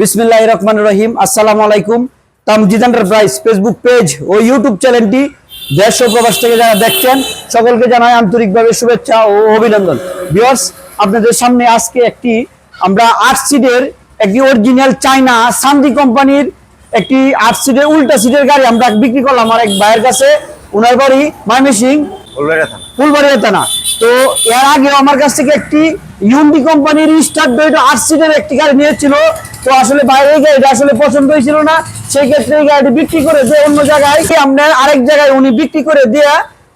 বিসমিল্লাহ রহমান রহিম। আসসালামু আলাইকুম। তামজিদ এন্টারপ্রাইজ ফেসবুক পেজ ও ইউটিউব চ্যানেলটি দেশ ও প্রবাস থেকে যারা দেখছেন সকলকে জানাই আন্তরিকভাবে শুভেচ্ছা ও অভিনন্দন। বিয়ার্স আপনাদের সামনে আজকে একটি আমরা আট সিটের একটি অরিজিনাল চাইনা সান্দি কোম্পানির একটি আট সিটের উল্টা সিটের গাড়ি আমরা বিক্রি করলাম আমার এক ভাইয়ের কাছে। উনার বাড়ি ময়মনসিং ফুলবাড়িয়া থানা। তো এর আগে আমার কাছ থেকে একটি ইউন্ডি কোম্পানির স্টার ডোয়েটো আট সিটের একটি গাড়ি নিয়েছিল। তো আসলে বাইরে গাড়িটা আসলে পছন্দ হয়েছিল না। সেই ক্ষেত্রে এই গাড়িটি বিক্রি করে দিয়ে অন্য জায়গায় আপনার আরেক জায়গায় উনি বিক্রি করে দিয়ে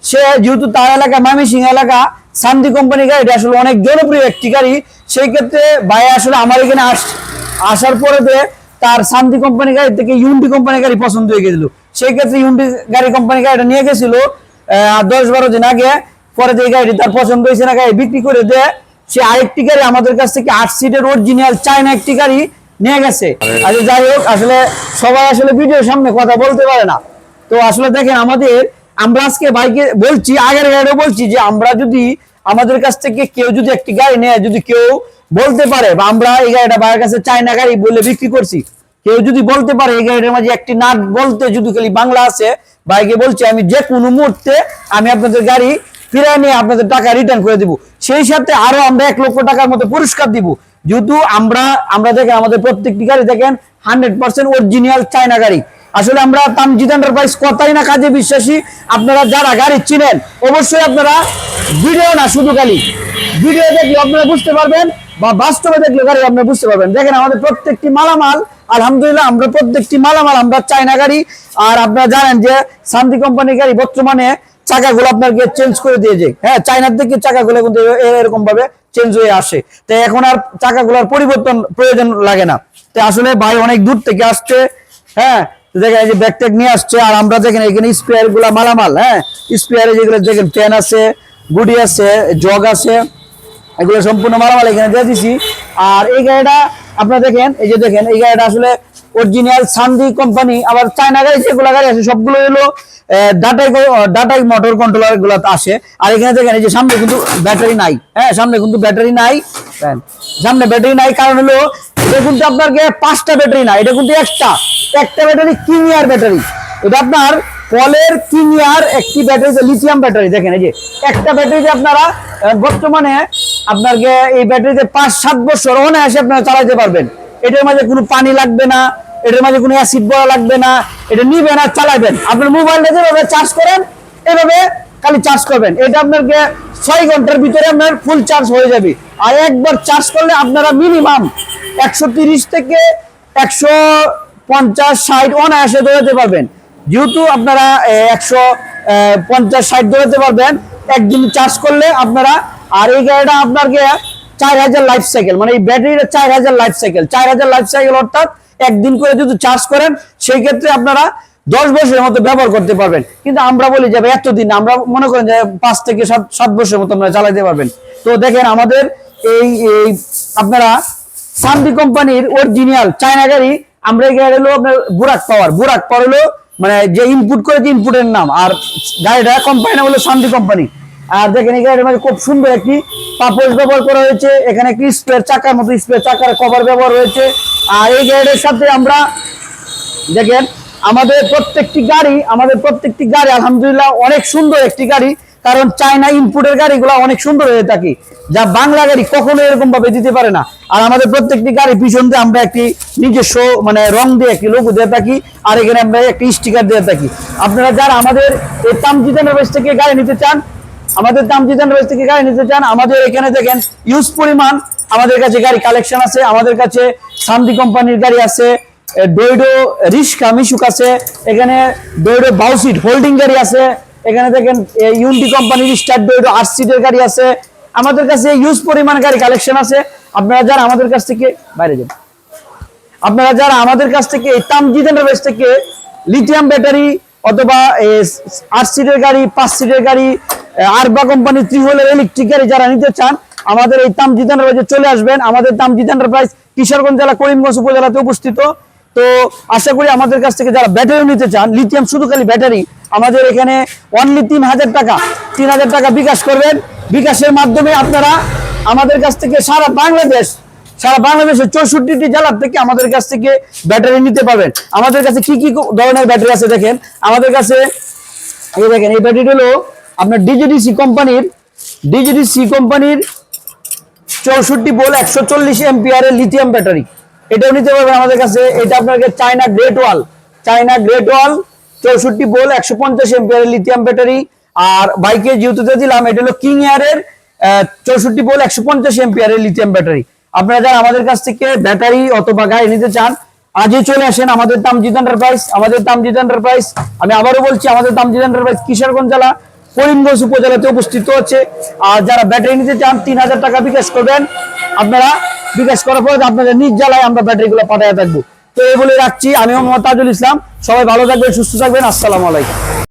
সে যেহেতু তার এলাকা ময়মনসিং এলাকা শান্তি কোম্পানি গাড়িটা আসলে অনেক জনপ্রিয় একটি গাড়ি। সেই ক্ষেত্রে ভাই আসলে আমার এখানে আস, আসার পরে যে তার শান্তি কোম্পানি গাড়ি থেকে ইউন্ডি কোম্পানি গাড়ি পছন্দ হয়ে গেছিল। সেই ক্ষেত্রে ইউন্ডি গাড়ি কোম্পানি গাড়িটা নিয়ে গেছিল দশ বারো দিন আগে। পরে যে গাড়িটি তার পছন্দ হয়েছে না, গাড়ি বিক্রি করে দেয় সে আরেকটি গাড়ি আমাদের কাছ থেকে আট সিটের অরিজিনাল চায়না একটি গাড়ি নিয়ে গেছে। আচ্ছা যাই হোক আসলে সবাই আসলে ভিডিওর সামনে কথা বলতে পারে না। তো আসলে দেখেন আমাদের আমরা আজকে বাইকে বলছি আগের গাড়িও বলছি যে আমরা যদি আমাদের কাছ থেকে কেউ যদি একটি গাড়ি নেয় যদি কেউ বলতে পারে বা আমরা এই গাড়িটা বাইরের কাছে চায়না গাড়ি বলে বিক্রি করছি কেউ যদি বলতে পারে এই গাড়িটার মাঝে একটি নাট বলতে যদি খালি বাংলা আছে বাইকে বলছি আমি যে কোনো মুহূর্তে আমি আপনাদের গাড়ি ফিরে নিয়ে আপনাদের টাকা রিটার্ন করে দিব। সেই সাথে আরও আমরা এক লক্ষ টাকার মতো পুরস্কার দিব। যেহেতু আমরা আমরা দেখেন, আমাদের প্রত্যেকটি গাড়ি দেখেন হান্ড্রেড পার্সেন্ট অরিজিনাল চায়না গাড়ি। আসলে আমরা তামজিদ এন্টারপ্রাইজ কথাই না, কাজে বিশ্বাসী। আপনারা যারা গাড়ি চিনেন, অবশ্যই আপনারা ভিডিও না, শুধু খালি ভিডিও দেখলে আপনারা বুঝতে পারবেন বা বাস্তবে দেখলে গাড়ি আপনারা বুঝতে পারবেন। দেখেন, আমাদের প্রত্যেকটি মালামাল, আলহামদুলিল্লাহ, আমরা প্রত্যেকটি মালামাল, আমরা চায়না গাড়ি। আর আপনারা জানেন যে শান্তি কোম্পানির গাড়ি বর্তমানে চাকাগুলো আপনাকে চেঞ্জ করে দিয়ে যায়। হ্যাঁ চায়নার থেকে চাকাগুলো কিন্তু এরকম ভাবে চেঞ্জ হয়ে আসে। তো এখন আর চাকাগুলোর পরিবর্তন প্রয়োজন লাগে না। তো আসলে ভাই অনেক দূর থেকে আসছে হ্যাঁ দেখেন এই যে ব্যাকট্যাগ নিয়ে আসছে, আর আমরা দেখেন এখানে স্পেয়ারগুলা মালামাল হ্যাঁ স্পেয়ারে যেগুলো দেখেন পেন আছে, গুডি আছে জগ আছে, এগুলো সম্পূর্ণ মালামাল এখানে দিয়ে দিছি। আর এই গাড়িটা আপনারা দেখেন, এই যে দেখেন, এই গাড়িটা আসলে অরিজিনাল সান্দি কোম্পানি আবার চায়না গাড়ি যেগুলো গাড়ি আছে, সবগুলো হলো ডাটাই ডাটাই মোটর কন্ট্রোলারগুলো আসে আর এখানে দেখেন, এই যে সামনে কিন্তু ব্যাটারি নাই। হ্যাঁ সামনে কিন্তু ব্যাটারি নাই। সামনে ব্যাটারি নাই, কারণ হলো, এটা কিন্তু আপনার পাঁচটা ব্যাটারি না, এটা কিন্তু একটা। একটা ব্যাটারি কিনিয়ার ব্যাটারি এটা আপনার কলের কিনিয়ার একটি ব্যাটারি লিথিয়াম ব্যাটারি দেখেন, এই যে একটা ব্যাটারিতে আপনারা বর্তমানে আপনার এই ব্যাটারিতে পাঁচ সাত বছর অনায়াসে আপনারা চালাতে পারবেন। এটার মাঝে কোনো পানি লাগবে না, এটার মাঝে কোনো অ্যাসিড বড়া লাগবে না, এটা নিবেন আর চালাবেন। আপনার মোবাইলটা যেভাবে চার্জ করেন, এভাবে খালি চার্জ করবেন। এটা আপনার ছয় ঘণ্টার ভিতরে আপনার ফুল চার্জ হয়ে যাবে। আর একবার চার্জ করলে আপনারা মিনিমাম একশো তিরিশ থেকে একশো পঞ্চাশ ষাট অনায়াসে দৌড়াতে পারবেন। যেহেতু আপনারা একশো পঞ্চাশ ষাট দৌড়াতে পারবেন, একদিন চার্জ করলে আপনারা, আর এই গাড়িটা আপনার চার হাজার লাইফ সাইকেল মানে এই ব্যাটারিটা চার হাজার লাইফ সাইকেল চার হাজার লাইফ সাইকেল অর্থাৎ একদিন করে যদি চার্জ করেন, সেই ক্ষেত্রে আপনারা দশ বছরের মতো ব্যবহার করতে পারবেন। কিন্তু আমরা বলি যে এতদিন আমরা মনে করেন যে, পাঁচ থেকে সাত সাত বছরের মতো আপনারা চালাতে পারবেন। তো দেখেন, আমাদের এই এই আপনারা সান্দি কোম্পানির অরিজিনাল চায়না গাড়ি, আমরা এই গাড়ি হলো আপনার বুরাক পাওয়ার বুরাক পাওয়ার হলো মানে যে ইনপুট করে যে ইনপুটের নাম। আর গাড়িটা কোম্পানি হলো শান্তি কোম্পানি। আর দেখেন গাড়ির খুব সুন্দর একটি পাপোশ ব্যবহার করা হয়েছে। এখানে একটি স্পেয়ার চাকার মতো স্পেয়ার চাকার কভার ব্যবহার হয়েছে আর এই গাড়ির সাথে আমরা দেখেন, আমাদের প্রত্যেকটি গাড়ি, আমাদের প্রত্যেকটি গাড়ি আলহামদুলিল্লাহ অনেক সুন্দর একটি গাড়ি, কারণ চায়না ইনপুটের গাড়িগুলো অনেক সুন্দর হয়ে থাকে, যা বাংলা গাড়ি কখনো এরকম ভাবে দিতে পারে না। আর আমাদের প্রত্যেকটি গাড়ি পিছন দিয়ে আমরা একটি নিজস্ব মানে রং দিয়ে একটি লোগো দিয়ে থাকি, আর এখানে আমরা একটি স্টিকার দিয়ে থাকি। আপনারা যারা আমাদের এই তামজিদানের বেশ থেকে গাড়ি নিতে চান আমাদের তামজিদানের বেশ থেকে গাড়ি নিতে চান? আমাদের এখানে দেখেন ইউজ পরিমাণ আমাদের কাছে গাড়ি কালেকশন আছে, আমাদের কাছে সান্দি কোম্পানির গাড়ি আছে ডোইডো রিস্কা মিশুক আছে, এখানে ডোইডো বাউসিট হোল্ডিং গাড়ি আছে, এখানে দেখেন ইউনটি কোম্পানির স্টার ডোইডো আট সিটের গাড়ি আছে। আমাদের কাছে ইউজ পরিমাণ গাড়ি কালেকশন আছে। আপনারা যারা আমাদের কাছ থেকে, বাইরে যান। আপনারা যারা আমাদের কাছ থেকে এই তামজিদ এন্টারপ্রাইজ থেকে লিথিয়াম ব্যাটারি অথবা আট সিটের গাড়ি, পাঁচ সিটের গাড়ি আরবা কোম্পানির ত্রিহলের ইলেকট্রিক গাড়ি যারা নিতে চান, আমাদের এই তামজিদ এন্টারপ্রাইজে চলে আসবেন। আমাদের তামজিদ এন্টারপ্রাইজ কিশোরগঞ্জ জেলা, করিমগঞ্জ উপজেলাতে উপস্থিত। তো আশা করি আমাদের কাছ থেকে যারা ব্যাটারি নিতে চান লিথিয়াম শুধু খালি ব্যাটারি আমাদের এখানে অনলি তিন হাজার টাকা, তিন হাজার টাকা বিকাশ করবেন। বিকাশের মাধ্যমে আপনারা আমাদের কাছ থেকে সারা বাংলাদেশ, সারা বাংলাদেশের চৌষট্টি জেলার থেকে আমাদের কাছ থেকে ব্যাটারি নিতে পারবেন। আমাদের কাছে কি কি ধরনের ব্যাটারি আছে দেখেন। আমাদের কাছে এই দেখেন, এই ব্যাটারি হলো আপনার ডিজিডিসি কোম্পানির ডিজিডিসি কোম্পানির চৌষট্টি বল একশো চল্লিশ এমপিআর লিথিয়াম ব্যাটারি এটাও নিতে পারবেন আমাদের কাছে। এটা আপনাকে China great wall China great wall চৌষট্টি বল একশো পঞ্চাশ এমপিআর লিথিয়াম ব্যাটারি আর বাইকে যেহেতু দিলাম, এটা হলো কিং এয়ারের চৌষট্টি বল একশো পঞ্চাশ এমপিআর লিথিয়াম ব্যাটারি আপনারা যারা আমাদের কাছ থেকে ব্যাটারি অথবা গাড়ি নিতে চান, আজই চলে আসেন আমাদের তামজিদ এন্টারপ্রাইজ আমাদের তামজিদ এন্টারপ্রাইজ আমি আবারও বলছি, আমাদের তামজিদ এন্টারপ্রাইজ কিশোরগঞ্জ জেলা। করিমগঞ্জ উপজেলাতে উপস্থিত আছে আর যারা ব্যাটারি নিতে চান, তিন হাজার টাকা বিকাশ করবেন। আপনারা বিকাশ করার পরে আপনাদের নিজ জ্বালায় আমরা ব্যাটারিগুলো পাঠিয়ে থাকব। তো এই বলে রাখছি। আমি মোহাম্মদ তাজুল ইসলাম। সবাই ভালো থাকবেন, সুস্থ থাকবেন। আসসালামু আলাইকুম।